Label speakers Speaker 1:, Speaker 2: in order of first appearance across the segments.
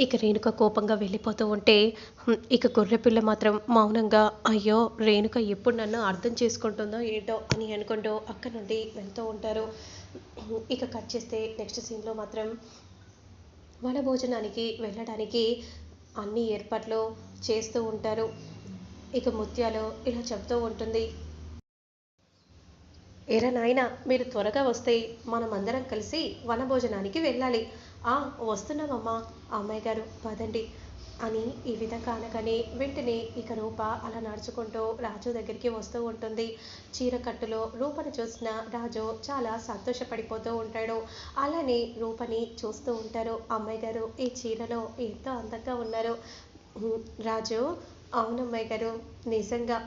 Speaker 1: ఇక రేణుక కోపంగా వెళ్ళిపోతూ ఉంటే ఇక గొర్రెపిల్ల మాత్రం మౌనంగా అయ్యో రేణుక ఎప్పుడు నన్ను అర్థం చేసుకుంటుందో ఏంటో అని అనుకుంటూ అక్కడ నుండి వెళ్తూ ఉంటారు. ఇక కట్ చేస్తే నెక్స్ట్ సీన్లో మాత్రం వనభోజనానికి వెళ్ళడానికి అన్ని ఏర్పాట్లు చేస్తూ ఉంటారు. ఇక ముత్యాలు ఇలా చెప్తూ ఉంటుంది. ఎరా నాయన మీరు త్వరగా వస్తే మనమందరం కలిసి వనభోజనానికి వెళ్ళాలి. వస్తున్నామమ్మా అమ్మాయి గారు పదండి. అని ఈ విధంగా అనగానే వెంటనే ఇక రూప అలా నడుచుకుంటూ రాజు దగ్గరికి వస్తూ ఉంటుంది. చీర కట్టులో రూపని చూసిన రాజు చాలా సంతోషపడిపోతూ ఉంటాడు. అలానే రూపని చూస్తూ ఉంటారు. అమ్మాయి గారు ఈ చీరలో ఎంతో అందంగా ఉన్నారు. రాజు అవునమ్మాయి గారు నిజంగా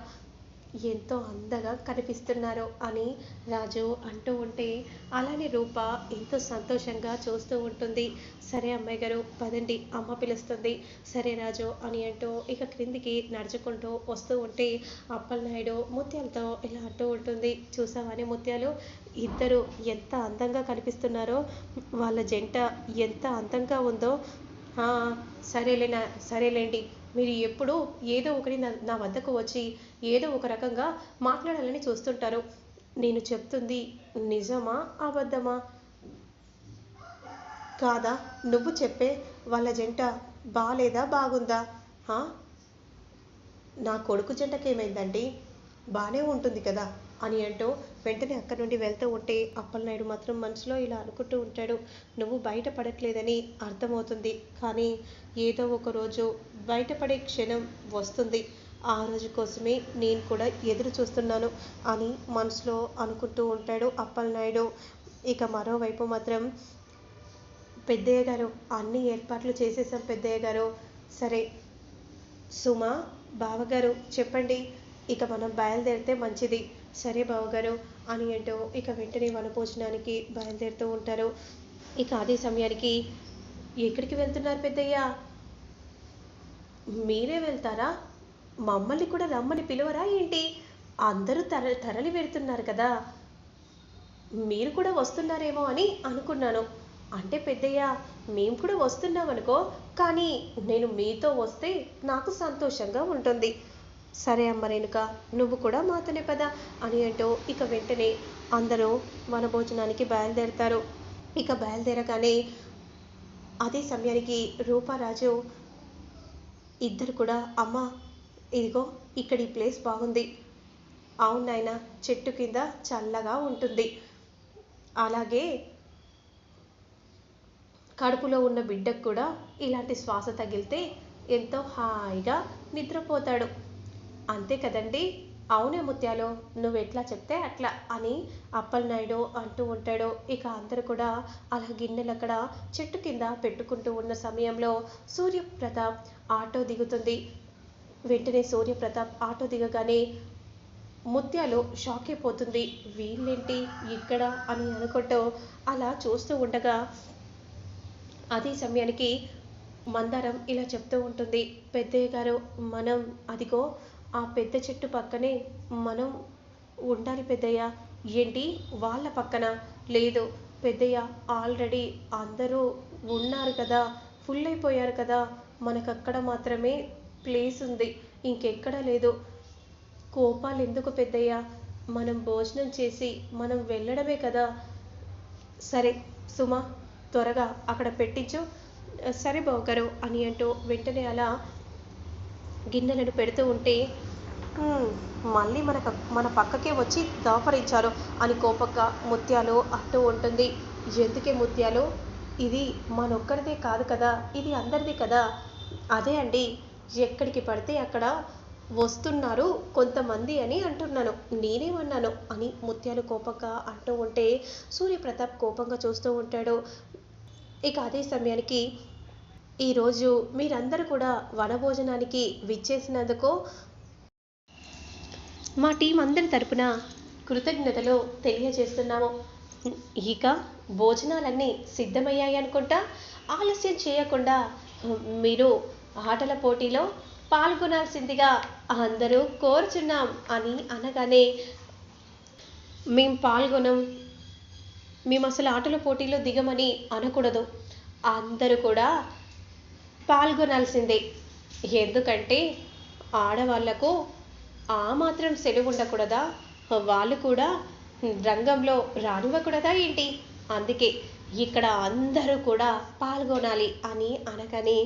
Speaker 1: ఎంతో అందంగా కనిపిస్తున్నారు అని రాజు అంటూ ఉంటే అలానే రూప ఎంతో సంతోషంగా చూస్తూ ఉంటుంది. సరే అమ్మాయి గారు పదండి అమ్మ పిలుస్తుంది. సరే రాజు అని అంటూ ఇక క్రిందికి నడుచుకుంటూ వస్తూ ఉంటే అప్పలనాయుడు ముత్యాలతో ఇలా అంటూ ఉంటుంది. చూసావని ముత్యాలు? ఇద్దరు ఎంత అందంగా కనిపిస్తున్నారో వాళ్ళ జంట ఎంత అందంగా ఉందో సరేలేనా సరేలేండి. మీరు ఎప్పుడూ ఏదో ఒకటి నా నా వద్దకు వచ్చి ఏదో ఒక రకంగా మాట్లాడాలని చూస్తుంటారు. నేను చెప్తుంది నిజమా అబద్ధమా? కాదా? నువ్వు చెప్పే వాళ్ళ జంట బాలేదా బాగుందా? నా కొడుకు జంటకేమైందండి? బాగానే ఉంటుంది కదా? అని అంటూ వెంటనే అక్కడి నుండి వెళ్తూ ఉంటే అప్పలనాయుడు మాత్రం మనసులో ఇలా అనుకుంటూ ఉంటాడు. నువ్వు బయటపడట్లేదని అర్థమవుతుంది. కానీ ఏదో ఒక రోజు బయటపడే క్షణం వస్తుంది. ఆ రోజు కోసమే నేను కూడా ఎదురు చూస్తున్నాను అని మనసులో అనుకుంటూ ఉంటాడు అప్పలనాయుడు. ఇక మరోవైపు మాత్రం పెద్దయ్య గారు అన్ని ఏర్పాట్లు చేసేసాం పెద్దయ్య గారు. సరే సుమా బావగారు చెప్పండి. ఇక మనం బయలుదేరితే మంచిది. సరే బావగారు అని అంటూ ఇక వెంటనే వనభోజనానికి బయలుదేరుతూ ఉంటారు. ఇక అదే సమయానికి ఎక్కడికి వెళ్తున్నారు పెద్దయ్య? మీరే వెళ్తారా? మమ్మల్ని కూడా రమ్మని పిలువరా ఏంటి? అందరూ తర తరలి వెళ్తున్నారు కదా. మీరు కూడా వస్తున్నారేమో అని అనుకున్నాను. అంటే పెద్దయ్య మేము కూడా వస్తున్నాం అనుకో కానీ నేను మీతో వస్తే నాకు సంతోషంగా ఉంటుంది. సరే అమ్మ రేణుక నువ్వు కూడా మాతోనే పద అని అంటూ ఇక వెంటనే అందరూ వనభోజనానికి బయలుదేరుతారు. ఇక బయలుదేరగానే అదే సమయానికి రూపారాజు ఇద్దరు కూడా అమ్మ ఇదిగో ఇక్కడ ఈ ప్లేస్ బాగుంది. అవును నాయన చెట్టు కింద చల్లగా ఉంటుంది. అలాగే కడుపులో ఉన్న బిడ్డకు కూడా ఇలాంటి శ్వాస తగిలితే ఎంతో హాయిగా నిద్రపోతాడు. అంతే కదండి. అవునే ముత్యాలు నువ్వు ఎట్లా చెప్తే అట్లా అని అప్పలనాయుడు అంటూ ఉంటాడు. ఇక అందరూ కూడా అలా గిన్నెలు అక్కడ చెట్టు కింద పెట్టుకుంటూ ఉన్న సమయంలో సూర్యప్రతాప్ ఆటో దిగుతుంది. వెంటనే సూర్యప్రతాప్ ఆటో దిగగానే ముత్యాలు షాక్ అయిపోతుంది. వీళ్ళేంటి ఇక్కడ అని అనుకుంటూ అలా చూస్తూ ఉండగా అదే సమయానికి మందారం ఇలా చెప్తూ ఉంటుంది. పెద్దయ్య గారు మనం అదిగో ఆ పెద్ద చెట్టు పక్కనే మనం ఉండాలి పెద్దయ్య. ఏంటి? వాళ్ళ పక్కన? లేదు పెద్దయ్య ఆల్రెడీ అందరూ ఉన్నారు కదా. ఫుల్ అయిపోయారు కదా. మనకక్కడ మాత్రమే ప్లేస్ ఉంది. ఇంకెక్కడ లేదు. కోపాలు ఎందుకు పెద్దయ్య? మనం భోజనం చేసి మనం వెళ్ళడమే కదా. సరే సుమా త్వరగా అక్కడ పెట్టించు. సరే బావగారు అని అంటూ వెంటనే అలా గిన్నెలను పెడుతూ ఉంటే మళ్ళీ మన మన పక్కకే వచ్చి దాపరించారు అని కోపంగా ముత్యాలు అంటూ ఉంటుంది. ఎందుకే ముత్యాలు? ఇది మనొక్కరిదే కాదు కదా ఇది అందరిది కదా. అదే అండి ఎక్కడికి పడితే అక్కడ వస్తున్నారు కొంతమంది అని అంటున్నాను. నేనేమన్నాను? అని ముత్యాలు కోపంగా అంటూ ఉంటే సూర్యప్రతాప్ కోపంగా చూస్తూ ఉంటాడు. ఇక అదే సమయానికి ఈరోజు మీరందరూ కూడా వనభోజనానికి విచ్చేసినందుకు మా టీం అందరి తరపున కృతజ్ఞతలు తెలియజేస్తున్నాము. ఇక భోజనాలన్నీ సిద్ధమయ్యాయి అనుకుంటా ఆలస్యం చేయకుండా మీరు ఆటల పోటీలో పాల్గొనాల్సిందిగా అందరూ కోరుచున్నాం అని అనగానే మేము పాల్గొనం. మేము అసలు ఆటల పోటీలో దిగమని అనకూడదు. అందరూ కూడా పాల్గొనాల్సిందే. ఎందుకంటే ఆడవాళ్ళకు ఆ మాత్రం సెలవు ఉండకూడదా? వాళ్ళు కూడా రంగంలో రానివ్వకూడదా ఏంటి? అందుకే ఇక్కడ అందరూ కూడా పాల్గొనాలి అని అనగానే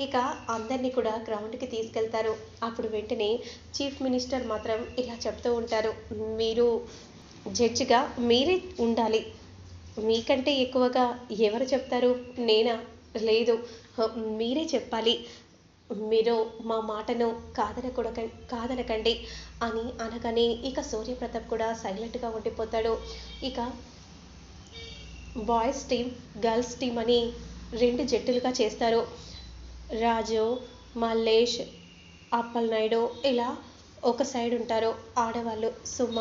Speaker 1: ఇక అందరినీ కూడా గ్రౌండ్కి తీసుకెళ్తారు. అప్పుడు వెంటనే చీఫ్ మినిస్టర్ మాత్రం ఇలా చెప్తూ ఉంటారు. మీరు జడ్జిగా మీరే ఉండాలి. మీకంటే ఎక్కువగా ఎవరు చెప్తారు? నేనా? లేదు. మీరే చెప్పాలి. మీరు మా మాటను కాదనకూడక కాదనకండి అని అనగానే ఇక సూర్యప్రతాప్ కూడా సైలెంట్గా ఉండిపోతాడు. ఇక బాయ్స్ టీం గర్ల్స్ టీం అని రెండు జట్టులుగా చేస్తారు. రాజు మల్లేష్ అప్పల్ నాయుడు ఇలా ఒక సైడ్ ఉంటారు. ఆడవాళ్ళు సుమ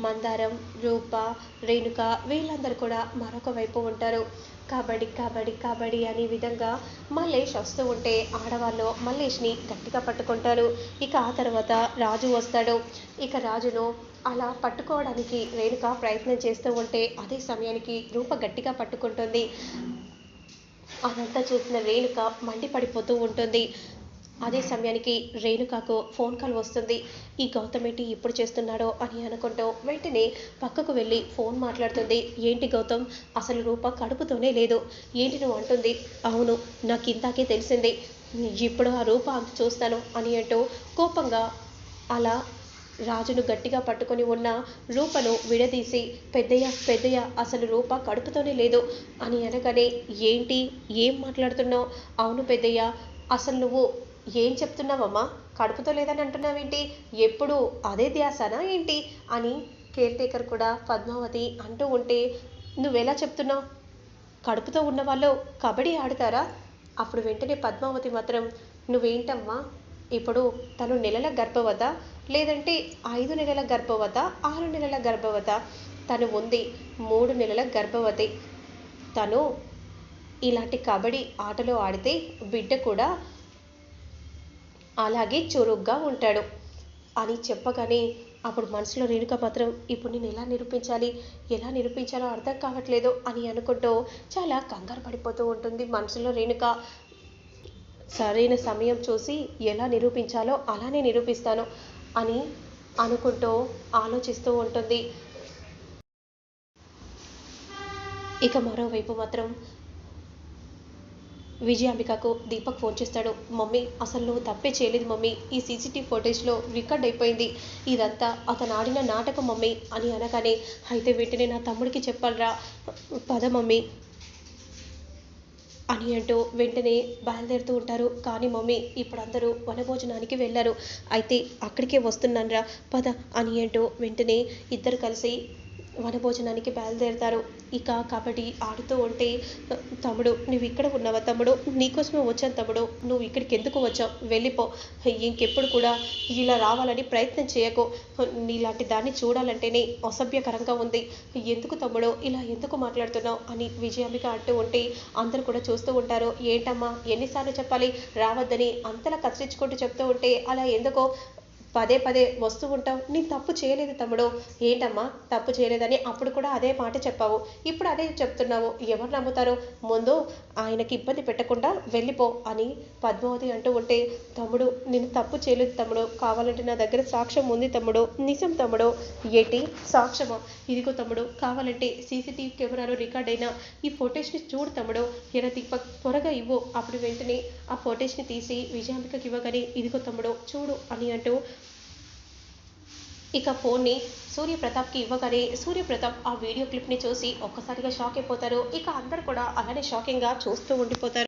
Speaker 1: మందారం రూప రేణుక వీళ్ళందరూ కూడా మరొక వైపు ఉంటారు. కబడ్డీ కబడ్డీ కబడ్డీ అనే విధంగా మల్లేష్ వస్తూ ఉంటే ఆడవాళ్ళు మల్లేష్ని గట్టిగా పట్టుకుంటారు. ఇక ఆ తర్వాత రాజు వస్తాడు. ఇక రాజును అలా పట్టుకోవడానికి రేణుక ప్రయత్నం చేస్తూ ఉంటే అదే సమయానికి రూప గట్టిగా పట్టుకుంటుంది. అదంతా చూసిన రేణుక మండిపడిపోతూ ఉంటుంది. అదే సమయానికి రేణుకాకు ఫోన్ కాల్ వస్తుంది. ఈ గౌతమ్ ఏంటి ఇప్పుడు చేస్తున్నాడో అని అనుకుంటూ వెంటనే పక్కకు వెళ్ళి ఫోన్ మాట్లాడుతుంది. ఏంటి గౌతమ్? అసలు రూప కడుపుతోనే లేదు. ఏంటి నువ్వు అంటుంది. అవును నాకు ఇంతాకే తెలిసింది. ఇప్పుడు ఆ రూప అంత చూస్తాను అని అంటూ కోపంగా అలా రాజును గట్టిగా పట్టుకొని ఉన్న రూపను విడదీసి పెద్దయ్య పెద్దయ్య అసలు రూప కడుపుతోనే లేదు అని అనగానే ఏంటి? ఏం మాట్లాడుతున్నావు? అవును పెద్దయ్య అసలు నువ్వు ఏం చెప్తున్నావమ్మా? కడుపుతో లేదని అంటున్నావేంటి? ఎప్పుడు అదే ధ్యాసనా ఏంటి? అని కేర్ టేకర్ కూడా పద్మావతి అంటూ ఉంటే నువ్వెలా చెప్తున్నావు? కడుపుతో ఉన్న వాళ్ళు కబడ్డీ ఆడతారా? అప్పుడు వెంటనే పద్మావతి మాత్రం నువ్వేంటమ్మా? ఇప్పుడు తను నెలల గర్భవత లేదంటే ఐదు నెలల గర్భవత ఆరు నెలల గర్భవత తను ఉంది మూడు నెలల గర్భవతి. తను ఇలాంటి కబడ్డీ ఆటలో ఆడితే బిడ్డ కూడా అలాగే చురుగ్గా ఉంటాడు. అని చెప్పగానే అప్పుడు మనసులో రేణుక మాత్రం ఇప్పుడు నేను ఎలా నిరూపించాలి? ఎలా నిరూపించాలో అర్థం కావట్లేదు అని అనుకుంటూ చాలా కంగారు పడిపోతూ ఉంటుంది మనసులో రేణుక. సరైన సమయం చూసి ఎలా నిరూపించాలో అలానే నిరూపిస్తాను అని అనుకుంటూ ఆలోచిస్తూ ఉంటుంది. ఇక మరోవైపు మాత్రం విజయాంబికకు దీపక్ ఫోన్ చేస్తాడు. మమ్మీ అసలు నువ్వు తప్పే చేయలేదు మమ్మీ. ఈ సీసీటీవీ ఫోటేజ్లో రికార్డ్ అయిపోయింది. ఇదంతా అతను ఆడిన నాటకం మమ్మీ అని అనగానే అయితే వెంటనే నా తమ్ముడికి చెప్పాలరా. పద మమ్మీ అని అంటూ వెంటనే బయలుదేరుతూ ఉంటారు. కానీ మమ్మీ ఇప్పుడు అందరూ వనభోజనానికి వెళ్ళారు. అయితే అక్కడికే వస్తున్నానరా. పద అని అంటూ వెంటనే ఇద్దరు కలిసి వనభోజనానికి బయలుదేరుతారు. ఇక కబడ్డీ ఆడుతూ ఉంటే తమ్ముడు నువ్వు ఇక్కడ ఉన్నావా? తమ్ముడు నీకోసమే వచ్చాను తమ్ముడు. నువ్వు ఇక్కడికి ఎందుకు వచ్చావు? వెళ్ళిపో. ఇంకెప్పుడు కూడా ఇలా రావాలని ప్రయత్నం చేయకు. నీలాంటి దాన్ని చూడాలంటేనే అసభ్యకరంగా ఉంది. ఎందుకు తమ్ముడు ఇలా ఎందుకు మాట్లాడుతున్నావు? అని విజయాంబిక అంటూ ఉంటే అందరూ కూడా చూస్తూ ఉంటారు. ఏంటమ్మా ఎన్నిసార్లు చెప్పాలి? రావద్దని అంతలా కత్తిరించుకుంటూ చెప్తూ ఉంటే అలా ఎందుకో? పదే పదే వస్తూ ఉంటావు. నేను తప్పు చేయలేదు తమ్ముడు. ఏంటమ్మా? తప్పు చేయలేదని అప్పుడు కూడా అదే మాట చెప్పావు. ఇప్పుడు అదే చెప్తున్నావు. ఎవరు నమ్ముతారు? ముందు ఆయనకి ఇబ్బంది పెట్టకుండా వెళ్ళిపో అని పద్మావతి అంటూ ఉంటే తమ్ముడు నేను తప్పు చేయలేదు తమ్ముడు. కావాలంటే నా దగ్గర సాక్ష్యం ఉంది తమ్ముడు. నిజం తమ్ముడు. ఏంటి సాక్ష్యమా? ఇదిగో తమ్ముడు కావాలంటే సీసీటీవీ కెమెరాలో రికార్డ్ అయిన ఈ ఫొటేజ్ని చూడు తమ్ముడు. ఎరా దీపక్ త్వరగా ఇవ్వు. అప్పుడు వెంటనే ఆ ఫొటేజ్ని తీసి విజయాంబికకి ఇవ్వగానే ఇదిగో తమ్ముడు చూడు అని అంటూ ఇక ఫోన్ని సూర్యప్రతాప్కి ఇవ్వగానే సూర్యప్రతాప్ ఆ వీడియో క్లిప్ని చూసి ఒక్కసారిగా షాక్ అయిపోతారు. ఇక అందరు కూడా అలానే షాకింగ్గా చూస్తూ ఉండిపోతారు.